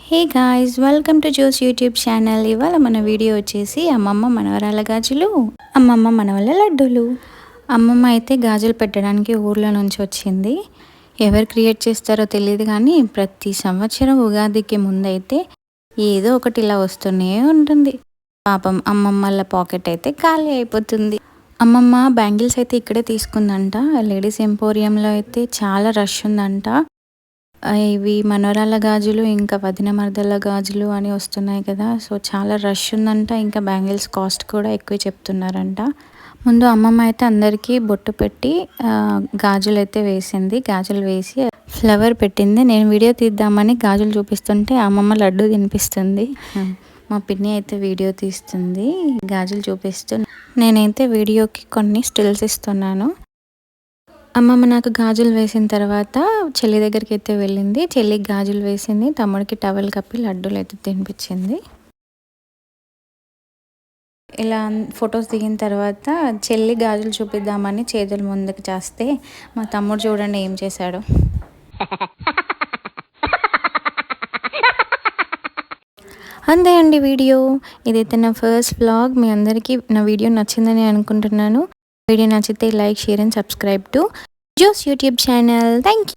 Hey guys welcome to Jo's YouTube channel. ఇవాళ మన video వచ్చేసి అమ్మమ్మ మనవరాల గాజులు అమ్మమ్మ మనవల లడ్డూలు. అమ్మమ్మ అయితే గాజులు పెట్టడానికి ఊర్లో నుంచి వచ్చింది. ఎవరు క్రియేట్ చేస్తారో తెలియదు కానీ ప్రతి సంవత్సరం ఉగాదికి ముందైతే ఏదో ఒకటి ఇలా వస్తూనే ఉంటుంది. పాపం అమ్మమ్మల పాకెట్ అయితే ఖాళీ అయిపోతుంది. అమ్మమ్మ బ్యాంగిల్స్ అయితే ఇక్కడే తీసుకుందంట. లేడీస్ ఎంపోరియంలో అయితే చాలా రష్ ఉందంట. ఇవి మనోరాల గాజులు ఇంకా వదిన మరదల గాజులు అని వస్తున్నాయి కదా. సో చాలా రష్ ఉందంట. ఇంకా బ్యాంగిల్స్ కాస్ట్ కూడా ఎక్కువ చెప్తున్నారంట. ముందు అమ్మమ్మ అయితే అందరికీ బొట్టు పెట్టి గాజులు అయితే వేసింది. గాజులు వేసి ఫ్లవర్ పెట్టింది. నేను వీడియో తీద్దామని గాజులు చూపిస్తుంటే అమ్మమ్మ లడ్డు తినిపిస్తుంది. మా పిన్ని అయితే వీడియో తీస్తుంది. గాజులు చూపిస్తూ నేనైతే వీడియోకి కొన్ని స్టిల్స్ ఇస్తున్నాను. అమ్మమ్మ నాకు గాజులు వేసిన తర్వాత చెల్లి దగ్గరికి అయితే వెళ్ళింది. చెల్లికి గాజులు వేసింది. తమ్ముడికి టవల్ కప్పి లడ్డూలు అయితే తినిపించింది. ఇలా ఫొటోస్ దిగిన తర్వాత చెల్లి గాజులు చూపిద్దామని చేతులు ముందుకు చేస్తే మా తమ్ముడు చూడండి ఏం చేశాడు. అంతే అండి వీడియో. ఇదైతే నా ఫస్ట్ వ్లాగ్ మీ అందరికీ నా వీడియో నచ్చిందని అనుకుంటున్నాను. వీడియో నచ్చితే like share and subscribe to Jo's YouTube channel. Thank you